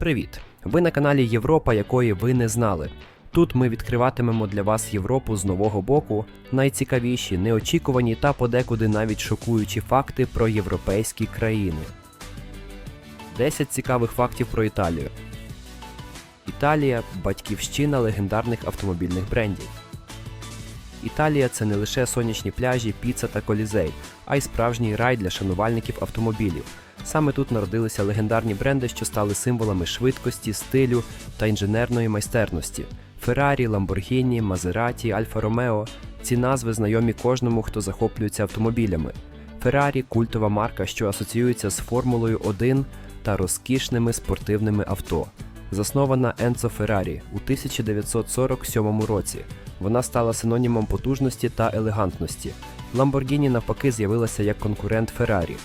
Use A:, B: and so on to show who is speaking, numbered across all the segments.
A: Привіт! Ви на каналі Європа, якої ви не знали. Тут ми відкриватимемо для вас Європу з нового боку, найцікавіші, неочікувані та подекуди навіть шокуючі факти про європейські країни. 10 цікавих фактів про Італію. Італія батьківщина легендарних автомобільних брендів. Італія це не лише сонячні пляжі, піца та колізей, а й справжній рай для шанувальників автомобілів. Саме тут народилися легендарні бренди, що стали символами швидкості, стилю та інженерної майстерності. Феррарі, Ламборгіні, Мазераті, Альфа Ромео ці назви знайомі кожному, хто захоплюється автомобілями. Феррарі культова марка, що асоціюється з Формулою 1 та розкішними спортивними авто. Заснована Енцо Феррарі у 1947 році. Вона стала синонімом потужності та елегантності. Ламборгіні навпаки з'явилася як конкурент Феррарі.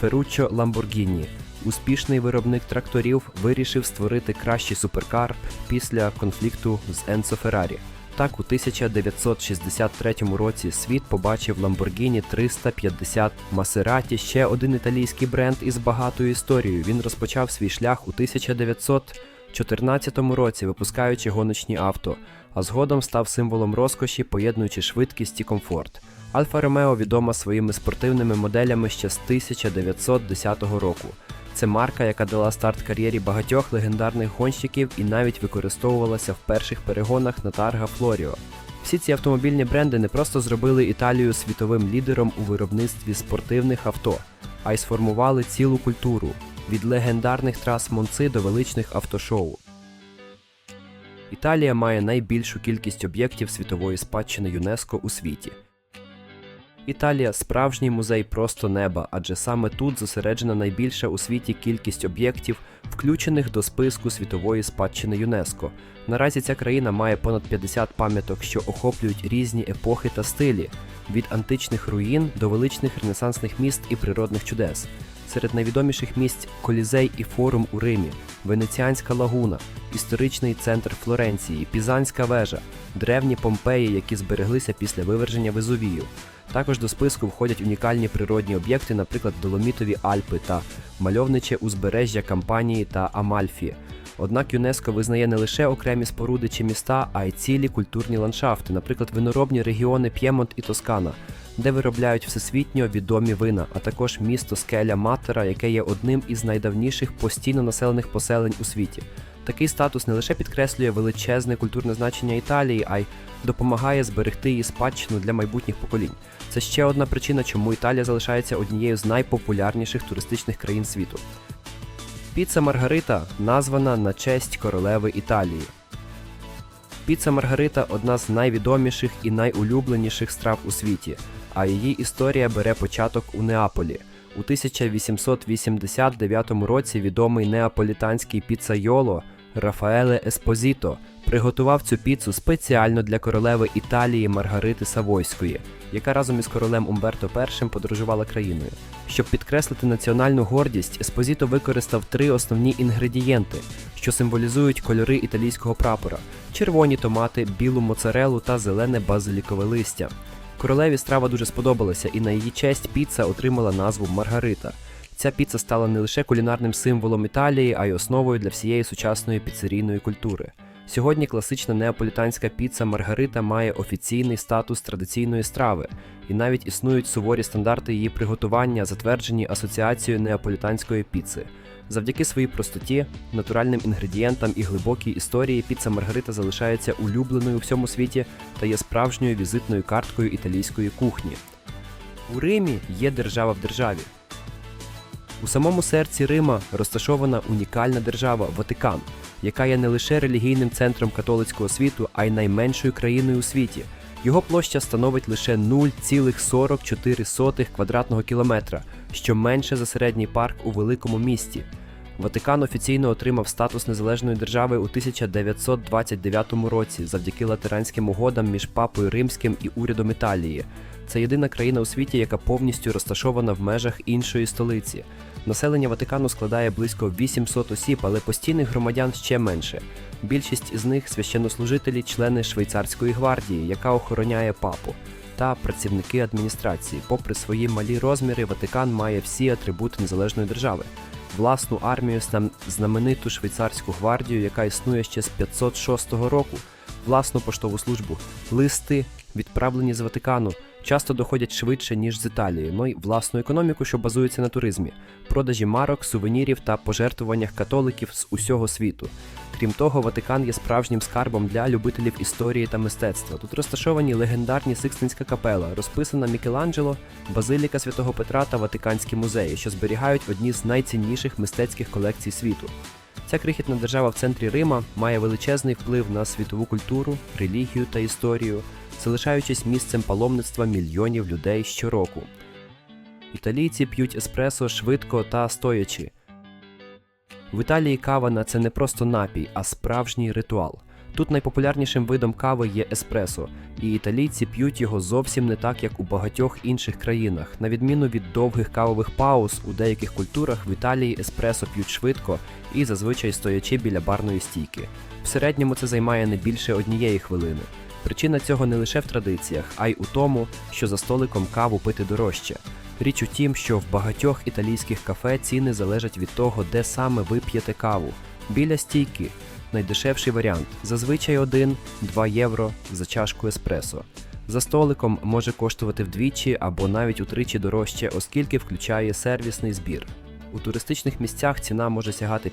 A: Ферруччо Ламборгіні, успішний виробник тракторів, вирішив створити кращий суперкар після конфлікту з Енцо Феррарі. Так, у 1963 році світ побачив Lamborghini 350 Maserati, ще один італійський бренд із багатою історією. Він розпочав свій шлях у 1914 році, випускаючи гоночні авто, а згодом став символом розкоші, поєднуючи швидкість і комфорт. Альфа Ромео відома своїми спортивними моделями ще з 1910 року. Це марка, яка дала старт кар'єрі багатьох легендарних гонщиків і навіть використовувалася в перших перегонах на Тарга Флоріо. Всі ці автомобільні бренди не просто зробили Італію світовим лідером у виробництві спортивних авто, а й сформували цілу культуру від легендарних трас Монци до величних автошоу. Італія має найбільшу кількість об'єктів світової спадщини ЮНЕСКО у світі. Італія справжній музей просто неба, адже саме тут зосереджена найбільша у світі кількість об'єктів, включених до списку світової спадщини ЮНЕСКО. Наразі ця країна має понад 50 пам'яток, що охоплюють різні епохи та стилі, від античних руїн до величних ренесансних міст і природних чудес. Серед найвідоміших місць Колізей і форум у Римі, Венеціанська лагуна, історичний центр Флоренції, Пізанська вежа, древні Помпеї, які збереглися після виверження Везувію. Також до списку входять унікальні природні об'єкти, наприклад, Доломітові Альпи та мальовниче узбережжя Кампанії та Амальфі. Однак ЮНЕСКО визнає не лише окремі споруди чи міста, а й цілі культурні ландшафти, наприклад, виноробні регіони П'ємонт і Тоскана, де виробляють всесвітньо відомі вина, а також місто Скеля Матера, яке є одним із найдавніших постійно населених поселень у світі. Такий статус не лише підкреслює величезне культурне значення Італії, а й допомагає зберегти її спадщину для майбутніх поколінь. Це ще одна причина, чому Італія залишається однією з найпопулярніших туристичних країн світу. Піца Маргарита названа на честь королеви Італії. Піца Маргарита одна з найвідоміших і найулюбленіших страв у світі, а її історія бере початок у Неаполі. У 1889 році відомий неаполітанський піцайоло Рафаеле Еспозіто приготував цю піцу спеціально для королеви Італії Маргарити Савойської, яка разом із королем Умберто І подорожувала країною. Щоб підкреслити національну гордість, Еспозіто використав три основні інгредієнти, що символізують кольори італійського прапора: червоні томати, білу моцарелу та зелене базилікове листя. Королеві страва дуже сподобалася, і на її честь піца отримала назву Маргарита. Ця піца стала не лише кулінарним символом Італії, а й основою для всієї сучасної піцерійної культури. Сьогодні класична неаполітанська піца Маргарита має офіційний статус традиційної страви, і навіть існують суворі стандарти її приготування, затверджені Асоціацією неаполітанської піци. Завдяки своїй простоті, натуральним інгредієнтам і глибокій історії піца Маргарита залишається улюбленою у всьому світі та є справжньою візитною карткою італійської кухні. У Римі є держава в державі. У самому серці Рима розташована унікальна держава Ватикан, яка є не лише релігійним центром католицького світу, а й найменшою країною у світі. Його площа становить лише 0,44 квадратного кілометра, що менше за середній парк у великому місті. Ватикан офіційно отримав статус незалежної держави у 1929 році завдяки латеранським угодам між папою римським і урядом Італії. Це єдина країна у світі, яка повністю розташована в межах іншої столиці. Населення Ватикану складає близько 800 осіб, але постійних громадян ще менше. Більшість із них священнослужителі, члени швейцарської гвардії, яка охороняє папу, та працівники адміністрації. Попри свої малі розміри, Ватикан має всі атрибути незалежної держави. власну армію, знам- знамениту швейцарську гвардію, яка існує ще з 506 року, власну поштову службу, листи, відправлені з Ватикану, часто доходять швидше, ніж з Італії, ну й власну економіку, що базується на туризмі, продажі марок, сувенірів та пожертвуваннях католиків з усього світу. Крім того, Ватикан є справжнім скарбом для любителів історії та мистецтва. Тут розташовані легендарні Сикстинська капела, розписана Мікеланджело, Базиліка Святого Петра та Ватиканські музеї, що зберігають одні з найцінніших мистецьких колекцій світу. Ця крихітна держава в центрі Рима має величезний вплив на світову культуру, релігію та історію, залишаючись місцем паломництва мільйонів людей щороку. Італійці п'ють еспресо швидко та стоячи. В Італії кава це не просто напій, а справжній ритуал. Тут найпопулярнішим видом кави є еспресо, і італійці п'ють його зовсім не так, як у багатьох інших країнах. На відміну від довгих кавових пауз, у деяких культурах в Італії еспресо п'ють швидко і зазвичай стоячи біля барної стійки. В середньому це займає не більше однієї хвилини. Причина цього не лише в традиціях, а й у тому, що за столиком каву пити дорожче. Річ у тім, що в багатьох італійських кафе ціни залежать від того, де саме ви п'єте каву. Біля стійки найдешевший варіант зазвичай 1-2 євро за чашку еспресо. За столиком може коштувати вдвічі або навіть утричі дорожче, оскільки включає сервісний збір. У туристичних місцях ціна може сягати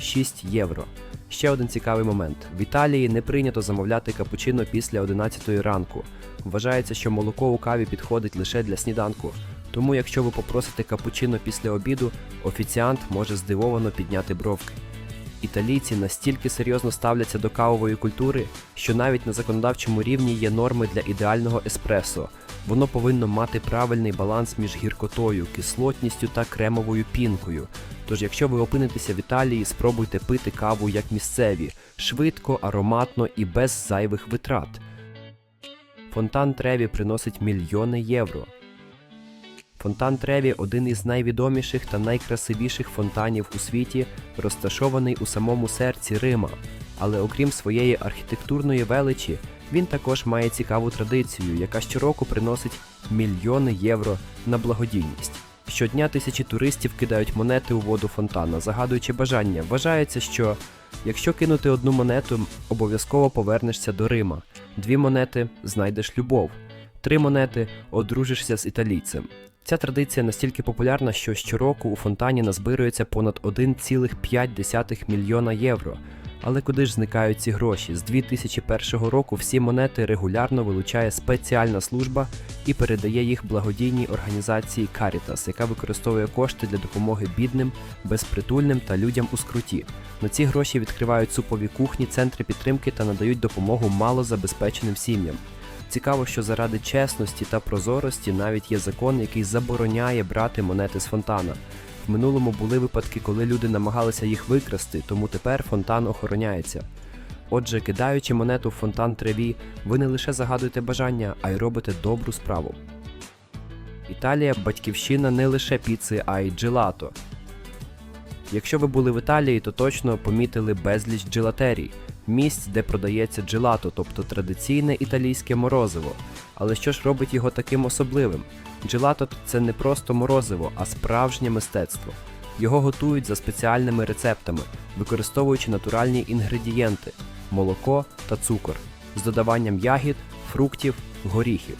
A: 5-6 євро. Ще один цікавий момент: в Італії не прийнято замовляти капучино після 11 ранку. Вважається, що молоко у каві підходить лише для сніданку. Тому, якщо ви попросите капучино після обіду, офіціант може здивовано підняти бровки. Італійці настільки серйозно ставляться до кавової культури, що навіть на законодавчому рівні є норми для ідеального еспресо. Воно повинно мати правильний баланс між гіркотою, кислотністю та кремовою пінкою. Тож, якщо ви опинитеся в Італії, спробуйте пити каву як місцеві, швидко, ароматно і без зайвих витрат. Фонтан Треві приносить мільйони євро. Фонтан Треві один із найвідоміших та найкрасивіших фонтанів у світі, розташований у самому серці Рима. Але окрім своєї архітектурної величі, він також має цікаву традицію, яка щороку приносить мільйони євро на благодійність. Щодня тисячі туристів кидають монети у воду фонтана, загадуючи бажання. Вважається, що якщо кинути одну монету, обов'язково повернешся до Рима. Дві монети знайдеш любов, три монети одружишся з італійцем. Ця традиція настільки популярна, що щороку у фонтані назбирується понад 1,5 мільйона євро. Але куди ж зникають ці гроші? З 2001 року всі монети регулярно вилучає спеціальна служба і передає їх благодійній організації Caritas, яка використовує кошти для допомоги бідним, безпритульним та людям у скруті. На ці гроші відкривають супові кухні, центри підтримки та надають допомогу малозабезпеченим сім'ям. Цікаво, що заради чесності та прозорості навіть є закон, який забороняє брати монети з фонтана. В минулому були випадки, коли люди намагалися їх викрасти, тому тепер фонтан охороняється. Отже, кидаючи монету в фонтан треві, ви не лише загадуєте бажання, а й робите добру справу. Італія батьківщина не лише піци, а й джелато. Якщо ви були в Італії, то точно помітили безліч джелатерій, місць, де продається джелато, тобто традиційне італійське морозиво. Але що ж робить його таким особливим? Джелато це не просто морозиво, а справжнє мистецтво. Його готують за спеціальними рецептами, використовуючи натуральні інгредієнти молоко та цукор з додаванням ягід, фруктів, горіхів.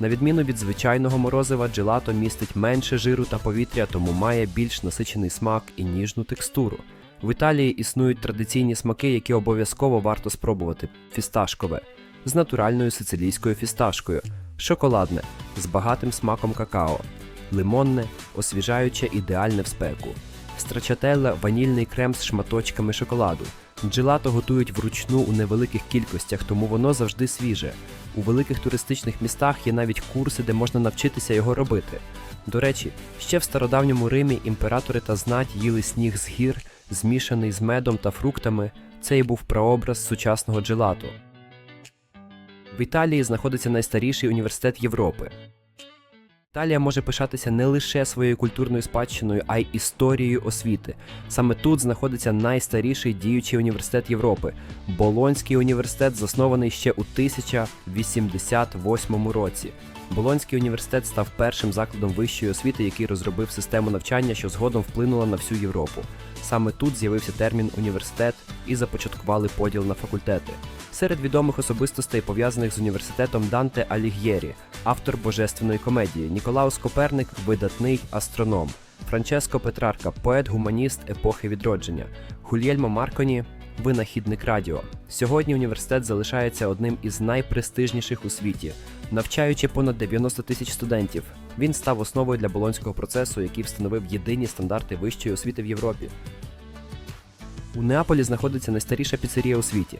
A: На відміну від звичайного морозива, джелато містить менше жиру та повітря, тому має більш насичений смак і ніжну текстуру. В Італії існують традиційні смаки, які обов'язково варто спробувати: фісташкове. З натуральною сицилійською фісташкою, шоколадне. З багатим смаком какао, лимонне, освіжаюче ідеальне в спеку, страчателла ванільний крем з шматочками шоколаду. Джелато готують вручну у невеликих кількостях, тому воно завжди свіже. У великих туристичних містах є навіть курси, де можна навчитися його робити. До речі, ще в стародавньому Римі імператори та знать їли сніг з гір, змішаний з медом та фруктами. Це і був прообраз сучасного джелато. В Італії знаходиться найстаріший університет Європи. Італія може пишатися не лише своєю культурною спадщиною, а й історією освіти. Саме тут знаходиться найстаріший діючий університет Європи. Болонський університет заснований ще у 1088 році. Болонський університет став першим закладом вищої освіти, який розробив систему навчання, що згодом вплинула на всю Європу. Саме тут з'явився термін університет і започаткували поділ на факультети. Серед відомих особистостей, пов'язаних з університетом Данте Аліг'єрі, автор божественної комедії, Ніколаус Коперник, видатний астроном, Франческо Петрарка, поет-гуманіст епохи відродження, Гульєльмо Марконі, винахідник радіо. Сьогодні університет залишається одним із найпрестижніших у світі, навчаючи понад 90 тисяч студентів. Він став основою для болонського процесу, який встановив єдині стандарти вищої освіти в Європі. У Неаполі знаходиться найстаріша піцерія у світі.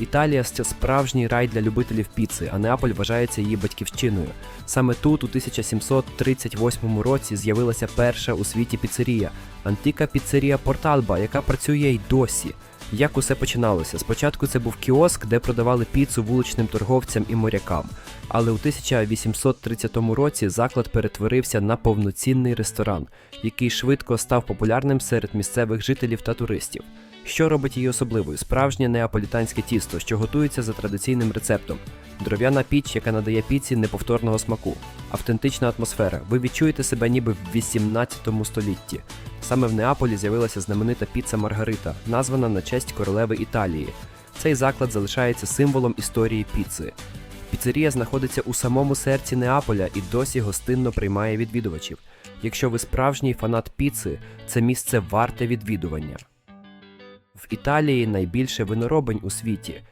A: Італія це справжній рай для любителів піци, а Неаполь вважається її батьківщиною. Саме тут, у 1738 році, з'явилася перша у світі піцерія антика піцерія Порталба, яка працює й досі. Як усе починалося? Спочатку це був кіоск, де продавали піцу вуличним торговцям і морякам. Але у 1830 році заклад перетворився на повноцінний ресторан, який швидко став популярним серед місцевих жителів та туристів. Що робить її особливою? Справжнє неаполітанське тісто, що готується за традиційним рецептом. Дров'яна піч, яка надає піці неповторного смаку, автентична атмосфера. Ви відчуєте себе ніби в 18 столітті. Саме в Неаполі з'явилася знаменита піца Маргарита, названа на честь королеви Італії. Цей заклад залишається символом історії піци. Піцерія знаходиться у самому серці Неаполя і досі гостинно приймає відвідувачів. Якщо ви справжній фанат піци, це місце варте відвідування. В Італії найбільше виноробень у світі.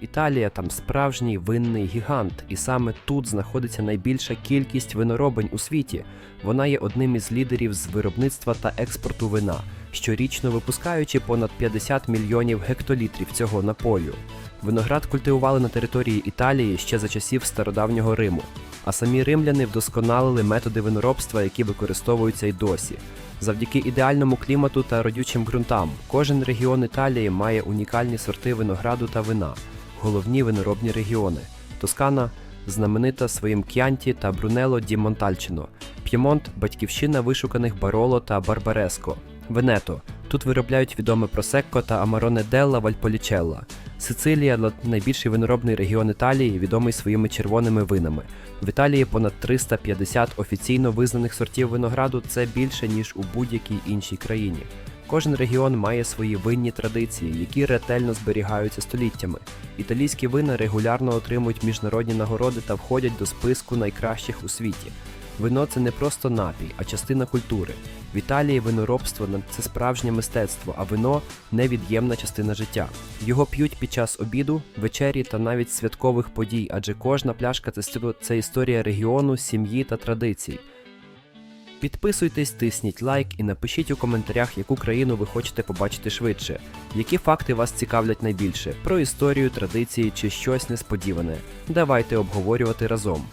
A: Італія там справжній винний гігант, і саме тут знаходиться найбільша кількість виноробень у світі. Вона є одним із лідерів з виробництва та експорту вина, щорічно випускаючи понад 50 мільйонів гектолітрів цього напою. Виноград культивували на території Італії ще за часів стародавнього Риму, а самі римляни вдосконалили методи виноробства, які використовуються й досі. Завдяки ідеальному клімату та родючим ґрунтам, кожен регіон Італії має унікальні сорти винограду та вина, головні виноробні регіони. Тоскана знаменита своїм к'янті та Брунело ді Монтальчино, П'ємонт батьківщина вишуканих Бароло та Барбареско, Венето. Тут виробляють відоме Просекко та Амароне Делла Вальполічелла. Сицилія найбільший виноробний регіон Італії, відомий своїми червоними винами. В Італії понад 350 офіційно визнаних сортів винограду це більше ніж у будь-якій іншій країні. Кожен регіон має свої винні традиції, які ретельно зберігаються століттями. Італійські вина регулярно отримують міжнародні нагороди та входять до списку найкращих у світі. Вино це не просто напій, а частина культури. В Італії виноробство це справжнє мистецтво, а вино невід'ємна частина життя. Його п'ють під час обіду, вечері та навіть святкових подій, адже кожна пляшка це, історія регіону, сім'ї та традицій. Підписуйтесь, тисніть лайк і напишіть у коментарях, яку країну ви хочете побачити швидше, які факти вас цікавлять найбільше про історію, традиції чи щось несподіване. Давайте обговорювати разом.